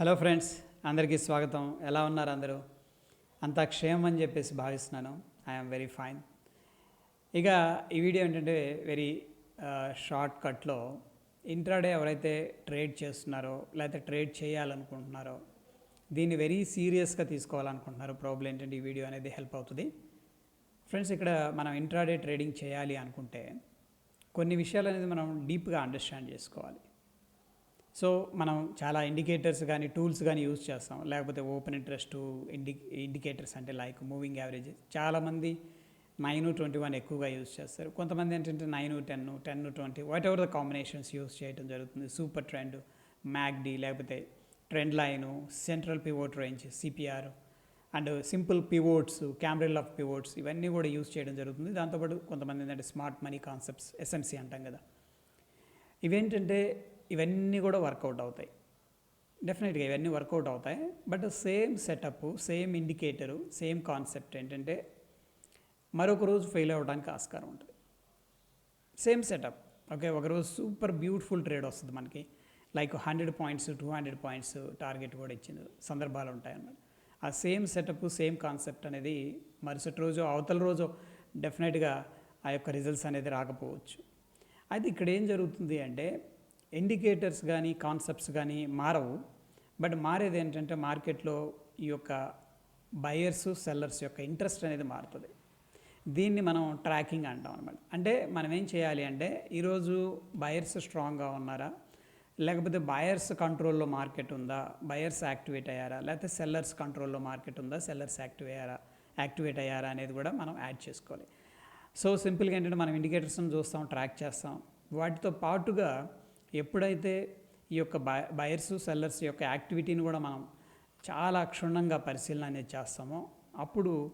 Hello friends అందరికీ స్వాగతం. ఎలా ఉన్నారు అందరూ? అంతా క్షేమం అని చెప్పేసి భావిస్తున్నాను. ఐఎమ్ వెరీ ఫైన్ ఇక ఈ వీడియో ఏంటంటే వెరీ షార్ట్ కట్లో ఇంట్రాడే ఎవరైతే ట్రేడ్ చేస్తున్నారో లేకపోతే ట్రేడ్ చేయాలనుకుంటున్నారో దీన్ని వెరీ సీరియస్గా తీసుకోవాలనుకుంటున్నారో. ప్రాబ్లం ఏంటంటే ఈ వీడియో అనేది హెల్ప్ అవుతుంది. ఫ్రెండ్స్ ఇక్కడ మనం ఇంట్రాడే ట్రేడింగ్ చేయాలి అనుకుంటే కొన్ని విషయాలు అనేది మనం డీప్గా అండర్స్టాండ్ చేసుకోవాలి. సో మనం చాలా ఇండికేటర్స్ కానీ టూల్స్ కానీ యూజ్ చేస్తాం. లేకపోతే ఓపెన్ ఇంట్రెస్ట్ ఇండి ఇండికేటర్స్ అంటే లైక్ మూవింగ్ యావరేజ్ చాలామంది నైన్ ట్వంటీ వన్ ఎక్కువగా యూజ్ చేస్తారు. కొంతమంది ఏంటంటే nine ten ten twenty whatever the combinations use చేయడం జరుగుతుంది సూపర్ ట్రెండ్ మ్యాగ్డీ లేకపోతే trend line central pivot range CPR and simple pivots Camarilla of pivots ఇవన్నీ కూడా యూజ్ చేయడం జరుగుతుంది. దాంతోపాటు కొంతమంది ఏంటంటే స్మార్ట్ మనీ కాన్సెప్ట్స్ ఎస్ఎంసి అంటాం కదా. ఇవేంటంటే ఇవన్నీ కూడా వర్కౌట్ అవుతాయి. డెఫినెట్గా ఇవన్నీ వర్కౌట్ అవుతాయి. But same setup same indicator same concept ఏంటంటే మరొక రోజు ఫెయిల్ అవ్వడానికి ఆస్కారం ఉంటుంది. సేమ్ సెటప్ ఓకే ఒకరోజు సూపర్ బ్యూటిఫుల్ ట్రేడ్ వస్తుంది మనకి. Like hundred points two hundred points target కూడా ఇచ్చిన సందర్భాలు ఉంటాయన్నమాట. ఆ సేమ్ సెటప్ సేమ్ కాన్సెప్ట్ అనేది మరుసటి రోజు అవతల రోజు డెఫినెట్గా ఆ యొక్క రిజల్ట్స్ అనేది రాకపోవచ్చు. అయితే ఇక్కడ ఏం జరుగుతుంది అంటే ఇండికేటర్స్ కానీ కాన్సెప్ట్స్ కానీ మారవు. బట్ మారేది ఏంటంటే మార్కెట్లో ఈ యొక్క బయర్స్ సెల్లర్స్ యొక్క ఇంట్రెస్ట్ అనేది మారుతుంది. దీన్ని మనం ట్రాకింగ్ అంటాం అనమాట అంటే మనం ఏం చేయాలి అంటే ఈరోజు బయర్స్ స్ట్రాంగ్గా ఉన్నారా? లేకపోతే బయర్స్ కంట్రోల్లో మార్కెట్ ఉందా? బయర్స్ యాక్టివేట్ అయ్యారా? లేకపోతే సెల్లర్స్ కంట్రోల్లో మార్కెట్ ఉందా? సెల్లర్స్ యాక్టివ్ అయ్యారా? యాక్టివేట్ అయ్యారా అనేది కూడా మనం యాడ్ చేసుకోవాలి. సో సింపుల్గా ఏంటంటే మనం ఇండికేటర్స్ని చూస్తాం ట్రాక్ చేస్తాం. వాటితో పాటుగా ఎప్పుడైతే ఈ యొక్క బై బయర్స్ సెల్లర్స్ యొక్క యాక్టివిటీని కూడా మనం చాలా క్షుణ్ణంగా పరిశీలన అనేది చేస్తామో అప్పుడు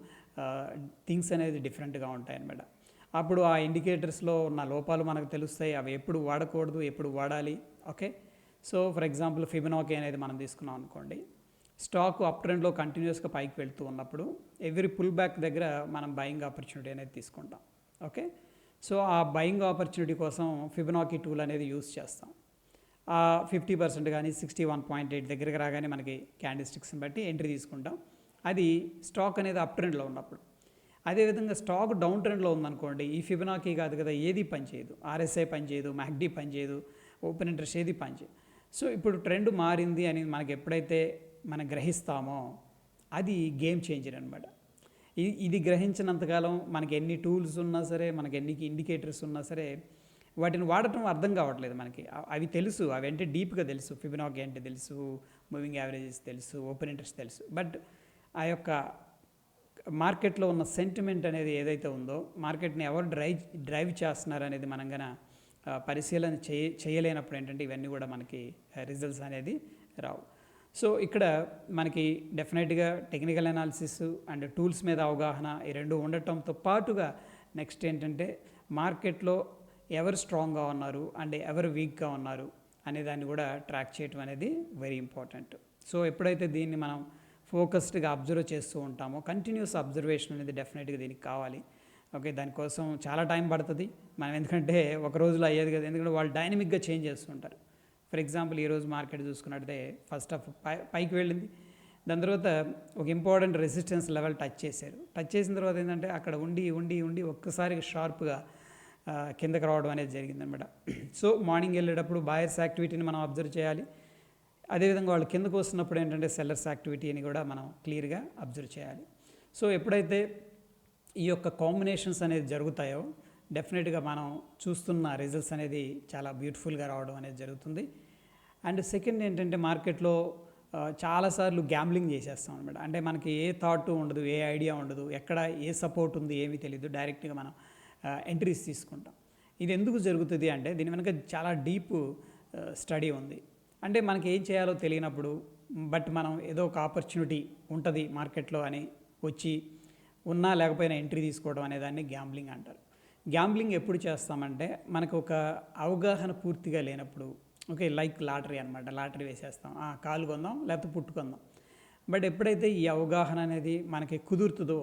థింగ్స్ అనేది డిఫరెంట్గా ఉంటాయి అన్నమాట. అప్పుడు ఆ ఇండికేటర్స్లో ఉన్న లోపాలు మనకు తెలుస్తాయి. అవి ఎప్పుడు వాడకూడదు ఎప్పుడు వాడాలి. Okay? So for example Fibonacci అనేది మనం తీసుకున్నాం అనుకోండి. స్టాక్ అప్ ట్రెండ్లో కంటిన్యూస్గా పైకి వెళ్తూ ఉన్నప్పుడు ఎవ్రీ పుల్ బ్యాక్ దగ్గర మనం బయింగ్ ఆపర్చునిటీ అనేది తీసుకుంటాం. ఓకే? సో ఆ బయింగ్ ఆపర్చునిటీ కోసం ఫిబినాకి టూల్ అనేది యూస్ చేస్తాం. ఆ ఫిఫ్టీ పర్సెంట్ కానీ సిక్స్టీ వన్ పాయింట్ ఎయిట్ దగ్గరికి రాగానే మనకి క్యాండిల్ స్టిక్స్ని బట్టి ఎంట్రీ తీసుకుంటాం. అది స్టాక్ అనేది అప్ ట్రెండ్లో ఉన్నప్పుడు. అదేవిధంగా స్టాక్ డౌన్ ట్రెండ్లో ఉందనుకోండి ఈ ఫిబినాకి కాదు కదా ఏది పనిచేయదు ఆర్ఎస్ఐ పనిచేయదు మ్యాక్డీ పనిచేయదు ఓపెన్ ఇంట్రెస్ట్ ఏది పనిచేయదు సో ఇప్పుడు ట్రెండ్ మారింది అని మనకి ఎప్పుడైతే మనం గ్రహిస్తామో అది గేమ్ చేంజర్ అనమాట ఇది ఇది గ్రహించినంతకాలం మనకి ఎన్ని టూల్స్ ఉన్నా సరే మనకి ఎన్ని ఇండికేటర్స్ ఉన్నా సరే వాటిని వాడటం అర్థం కావట్లేదు మనకి. అవి తెలుసు. అవి అంటే డీప్గా తెలుసు. ఫిబినాకి అంటే తెలుసు. మూవింగ్ యావరేజెస్ తెలుసు. ఓపెన్ ఇంట్రెస్ట్ తెలుసు. బట్ ఆ యొక్క మార్కెట్లో ఉన్న సెంటిమెంట్ అనేది ఏదైతే ఉందో మార్కెట్ని ఎవరు డ్రైవ్ డ్రైవ్ చేస్తున్నారు అనేది మనం గన పరిశీలన చేయ చేయలేనప్పుడు ఏంటంటే ఇవన్నీ కూడా మనకి రిజల్ట్స్ అనేది రావు. సో ఇక్కడ మనకి డెఫినెట్గా టెక్నికల్ అనాలిసిస్ అండ్ టూల్స్ మీద అవగాహన ఈ రెండు ఉండటంతో పాటుగా నెక్స్ట్ ఏంటంటే మార్కెట్లో ఎవరు స్ట్రాంగ్గా ఉన్నారు అండ్ ఎవరు వీక్గా ఉన్నారు అనే దాన్ని కూడా ట్రాక్ చేయటం అనేది వెరీ ఇంపార్టెంట్ సో ఎప్పుడైతే దీన్ని మనం ఫోకస్డ్గా అబ్జర్వ్ చేస్తూ ఉంటామో కంటిన్యూస్ అబ్జర్వేషన్ అనేది డెఫినెట్గా దీనికి కావాలి. ఓకే దానికోసం చాలా టైం పడుతుంది. మనం ఎందుకంటే ఒక రోజులో అయ్యేది కదా. ఎందుకంటే వాళ్ళు డైనమిక్గా చేంజ్ చేస్తుంటారు ఫర్ ఎగ్జాంపుల్ ఈరోజు మార్కెట్ చూసుకున్నట్టే ఫస్ట్ ఆఫ్ పై పైకి వెళ్ళింది. దాని తర్వాత ఒక ఇంపార్టెంట్ రెసిస్టెన్స్ లెవెల్ టచ్ చేశారు. టచ్ చేసిన తర్వాత ఏంటంటే అక్కడ ఉండి ఉండి ఉండి ఒక్కసారిగా షార్ప్గా కిందకు కిందకి రావడం అనేది జరిగిందనమాట సో మార్నింగ్ వెళ్ళేటప్పుడు బాయర్స్ యాక్టివిటీని మనం అబ్జర్వ్ చేయాలి. అదేవిధంగా వాళ్ళు కిందకు వస్తున్నప్పుడు ఏంటంటే సెల్లర్స్ యాక్టివిటీని కూడా మనం క్లియర్గా అబ్జర్వ్ చేయాలి. సో ఎప్పుడైతే ఈ యొక్క కాంబినేషన్స్ అనేది జరుగుతాయో డెఫినెట్గా మనం చూస్తున్న రిజల్ట్స్ అనేది చాలా బ్యూటిఫుల్గా రావడం అనేది జరుగుతుంది. అండ్ సెకండ్ ఏంటంటే మార్కెట్లో చాలాసార్లు గ్యాంబ్లింగ్ చేసేస్తాం అనమాట అంటే మనకి ఏ థాట్ ఉండదు ఏ ఐడియా ఉండదు ఎక్కడ ఏ సపోర్ట్ ఉంది ఏమీ తెలియదు డైరెక్ట్గా మనం ఎంట్రీస్ తీసుకుంటాం. ఇది ఎందుకు జరుగుతుంది అంటే దీని వెనక చాలా డీప్ స్టడీ ఉంది. అంటే మనకి ఏం చేయాలో తెలియనప్పుడు బట్ మనం ఏదో ఒక ఆపర్చునిటీ ఉంటుంది మార్కెట్లో అని వచ్చి ఉన్నా లేకపోయినా ఎంట్రీ తీసుకోవడం అనే దాన్ని గ్యాంబ్లింగ్ అంటారు. గ్యాంబ్లింగ్ ఎప్పుడు చేస్తామంటే మనకు ఒక అవగాహన పూర్తిగా లేనప్పుడు ఓకే లైక్ లాటరీ అనమాట లాటరీ వేసేస్తాం. ఆ, కాలు కొందాం లేకపోతే పుట్టు కొందాం. బట్ ఎప్పుడైతే ఈ అవగాహన అనేది మనకి కుదురుతుందో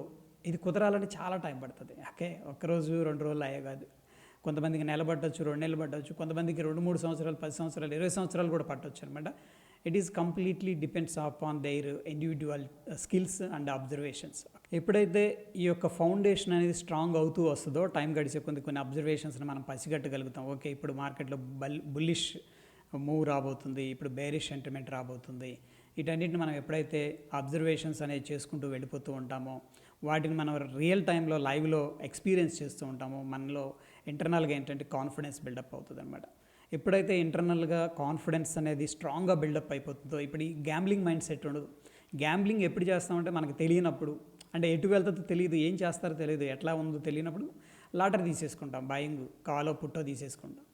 ఇది కుదరాలంటే చాలా టైం పడుతుంది. ఓకే ఒక్కరోజు రెండు రోజులు అయ్యే కాదు. కొంతమందికి నెల పట్టవచ్చు రెండు నెలలు పట్టవచ్చు కొంతమందికి రెండు మూడు సంవత్సరాలు పది సంవత్సరాలు ఇరవై సంవత్సరాలు కూడా పట్టవచ్చు అనమాట it is completely depends on their individual skills and observations ఎప్పుడైతే ఈ యొక్క ఫౌండేషన్ అనేది స్ట్రాంగ్ అవుతూ వస్తుందో టైం గడిచే కొన్ని కొన్ని అబ్జర్వేషన్స్ని మనం పసిగట్టగలుగుతాం. ఓకే ఇప్పుడు మార్కెట్లో బల్ బుల్లిష్ మూవ్ రాబోతుంది ఇప్పుడు బేరిష్ సెంటిమెంట్ రాబోతుంది. వీటన్నిటిని మనం ఎప్పుడైతే అబ్జర్వేషన్స్ అనేవి చేసుకుంటూ వెళ్ళిపోతూ ఉంటామో వాటిని మనం రియల్ టైంలో లైవ్లో ఎక్స్పీరియన్స్ చేస్తూ ఉంటామో మనలో ఇంటర్నల్గా ఏంటంటే కాన్ఫిడెన్స్ బిల్డప్ అవుతుంది అనమాట ఎప్పుడైతే ఇంటర్నల్గా కాన్ఫిడెన్స్ అనేది స్ట్రాంగ్గా బిల్డప్ అయిపోతుందో ఇప్పుడు ఈ గ్యాంబ్లింగ్ మైండ్ సెట్ ఉండదు. గ్యాంబ్లింగ్ ఎప్పుడు చేస్తామంటే మనకు తెలియనప్పుడు అంటే ఎటు వెళ్తుందో తెలియదు ఏం చేస్తారో తెలియదు ఎట్లా ఉందో తెలియనప్పుడు లాటరీ తీసేసుకుంటాం బయింగ్ కాలో పుట్టో తీసేసుకుంటాం.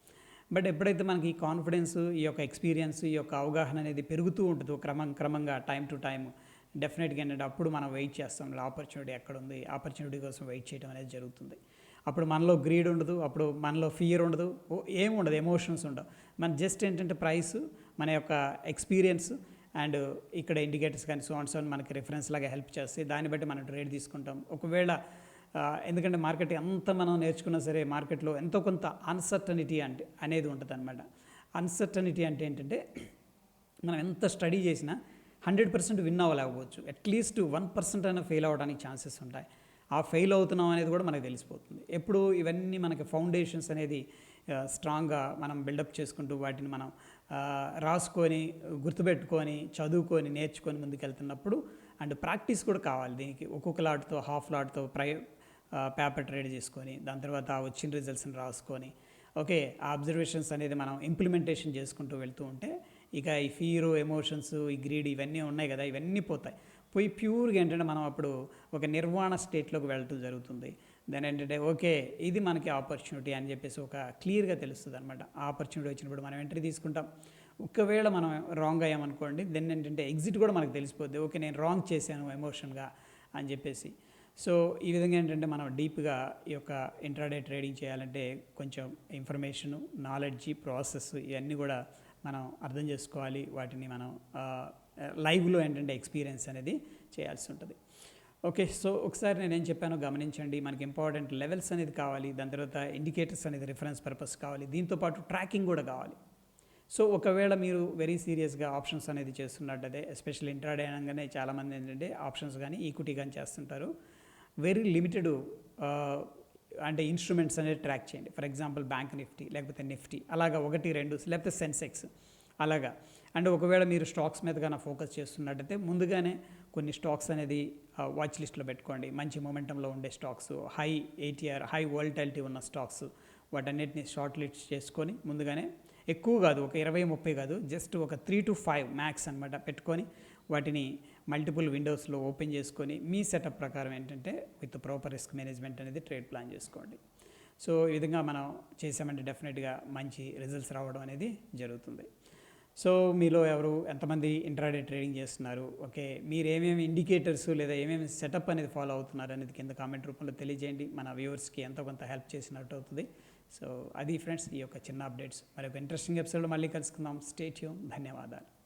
బట్ ఎప్పుడైతే మనకి ఈ కాన్ఫిడెన్స్ ఈ యొక్క ఎక్స్పీరియన్స్ ఈ యొక్క అవగాహన అనేది పెరుగుతూ ఉంటుందో క్రమం క్రమంగా టైం టు టైం డెఫినెట్గా ఏంటంటే అప్పుడు మనం వెయిట్ చేస్తాం ఆపర్చునిటీ ఎక్కడ ఉంది ఆపర్చునిటీ కోసం వెయిట్ చేయడం అనేది జరుగుతుంది. అప్పుడు మనలో గ్రీడ్ ఉండదు అప్పుడు మనలో ఫియర్ ఉండదు ఓ- ఏం ఉండదు ఎమోషన్స్ ఉండవు. మన జస్ట్ ఏంటంటే ప్రైస్ మన యొక్క ఎక్స్పీరియన్స్ అండ్ ఇక్కడ ఇండికేటర్స్ కానీ సో అండ్ సో మనకి రిఫరెన్స్ లాగా హెల్ప్ చేస్తే దాన్ని బట్టి మనం ట్రేడ్ తీసుకుంటాం. ఒకవేళ ఎందుకంటే మార్కెట్ ఎంత మనం నేర్చుకున్నా సరే మార్కెట్లో ఎంతో కొంత అన్సర్టనిటీ అంటే అనేది ఉంటుంది అనమాట అన్సర్టనిటీ అంటే ఏంటంటే మనం ఎంత స్టడీ చేసినా హండ్రెడ్ పర్సెంట్ విన్ అవ్వలేకపోవచ్చు. అట్లీస్ట్ వన్ పర్సెంట్ అయినా ఫెయిల్ అవ్వడానికి ఛాన్సెస్ ఉంటాయి. ఆ ఫెయిల్ అవుతున్నాం అనేది కూడా మనకు తెలిసిపోతుంది. ఎప్పుడు ఇవన్నీ మనకి ఫౌండేషన్స్ అనేది స్ట్రాంగ్గా మనం బిల్డప్ చేసుకుంటూ వాటిని మనం రాసుకొని గుర్తుపెట్టుకొని చదువుకొని నేర్చుకొని ముందుకెళ్తున్నప్పుడు అండ్ ప్రాక్టీస్ కూడా కావాలి దీనికి. ఒక్కొక్క లాట్తో హాఫ్ లాట్తో ప్రై పేపర్ ట్రేడ్ చేసుకొని దాని తర్వాత వచ్చిన రిజల్ట్స్ని రాసుకొని ఓకే ఆ అబ్జర్వేషన్స్ అనేది మనం ఇంప్లిమెంటేషన్ చేసుకుంటూ వెళ్తూ ఉంటే ఇక ఈ ఫీరు ఎమోషన్స్ ఈ గ్రీడ్ ఇవన్నీ ఉన్నాయి కదా ఇవన్నీ పోతాయి. పోయి ప్యూర్గా ఏంటంటే మనం అప్పుడు ఒక నిర్వాణ స్టేట్లోకి వెళ్ళటం జరుగుతుంది. దాని ఏంటంటే ఓకే ఇది మనకి ఆపర్చునిటీ అని చెప్పేసి ఒక క్లియర్గా తెలుస్తుంది అనమాట ఆ ఆపర్చునిటీ వచ్చినప్పుడు మనం ఎంట్రీ తీసుకుంటాం. ఒకవేళ మనం రాంగ్ అయ్యామనుకోండి దెన్ ఏంటంటే ఎగ్జిట్ కూడా మనకు తెలిసిపోద్ది. ఓకే నేను రాంగ్ చేశాను ఎమోషన్గా అని చెప్పేసి. సో ఈ విధంగా ఏంటంటే మనం డీప్గా ఈ యొక్క ఇంట్రాడే ట్రేడింగ్ చేయాలంటే కొంచెం ఇన్ఫర్మేషను నాలెడ్జి ప్రాసెస్ ఇవన్నీ కూడా మనం అర్థం చేసుకోవాలి. వాటిని మనం లైవ్లో ఏంటంటే ఎక్స్పీరియన్స్ అనేది చేయాల్సి ఉంటుంది. ఓకే సో ఒకసారి నేను ఏం చెప్పానో గమనించండి. మనకి ఇంపార్టెంట్ లెవెల్స్ అనేది కావాలి. దాని తర్వాత ఇండికేటర్స్ అనేది రిఫరెన్స్ పర్పస్ కావాలి. దీంతోపాటు ట్రాకింగ్ కూడా కావాలి. సో ఒకవేళ మీరు వెరీ సీరియస్గా ఆప్షన్స్ అనేది చేస్తున్నట్టయితే ఎస్పెషల్లీ ఇంట్రాడే అనగానే చాలామంది ఏంటంటే ఆప్షన్స్ కానీ ఈక్విటీ కానీ చేస్తుంటారు. వెరీ లిమిటెడ్ అంటే ఇన్స్ట్రుమెంట్స్ అనేది ట్రాక్ చేయండి. ఫర్ ఎగ్జాంపుల్ బ్యాంక్ నిఫ్టీ లేకపోతే నిఫ్టీ అలాగా ఒకటి రెండు లేకపోతే సెన్సెక్స్ అలాగా. అండ్ ఒకవేళ మీరు స్టాక్స్ మీద కన్నా ఫోకస్ చేస్తున్నట్టయితే ముందుగానే కొన్ని స్టాక్స్ అనేది వాచ్ లిస్ట్లో పెట్టుకోండి. మంచి మొమెంటంలో ఉండే stocks high ATR high volatility ఉన్న స్టాక్స్ వాటన్నిటిని షార్ట్ లిస్ట్ చేసుకొని ముందుగానే ఎక్కువ కాదు ఒక ఇరవై ముప్పై కాదు జస్ట్ ఒక త్రీ టు ఫైవ్ మ్యాక్స్ అనమాట పెట్టుకొని వాటిని మల్టిపుల్ విండోస్లో ఓపెన్ చేసుకొని మీ సెటప్ ప్రకారం ఏంటంటే విత్ ప్రాపర్ రిస్క్ మేనేజ్మెంట్ అనేది ట్రేడ్ ప్లాన్ చేసుకోండి. సో ఈ విధంగా మనం చేసామంటే డెఫినెట్గా మంచి రిజల్ట్స్ రావడం అనేది జరుగుతుంది. సో మీలో ఎవరు ఎంతమంది ఇంట్రాడే ట్రేడింగ్ చేస్తున్నారు? ఓకే మీరు ఏమేమి ఇండికేటర్స్ లేదా ఏమేమి సెటప్ అనేది ఫాలో అవుతున్నారు అనేది కింద కామెంట్ రూపంలో తెలియజేయండి. మన వ్యూవర్స్కి ఎంతో కొంత హెల్ప్ చేసినట్టు అవుతుంది. సో అది ఫ్రెండ్స్ ఈ యొక్క చిన్న అప్డేట్స్. మరి ఒక ఇంట్రెస్టింగ్ ఎపిసోడ్ మళ్ళీ కలుసుకుందాం. స్టేట్యూమ్ ధన్యవాదాలు.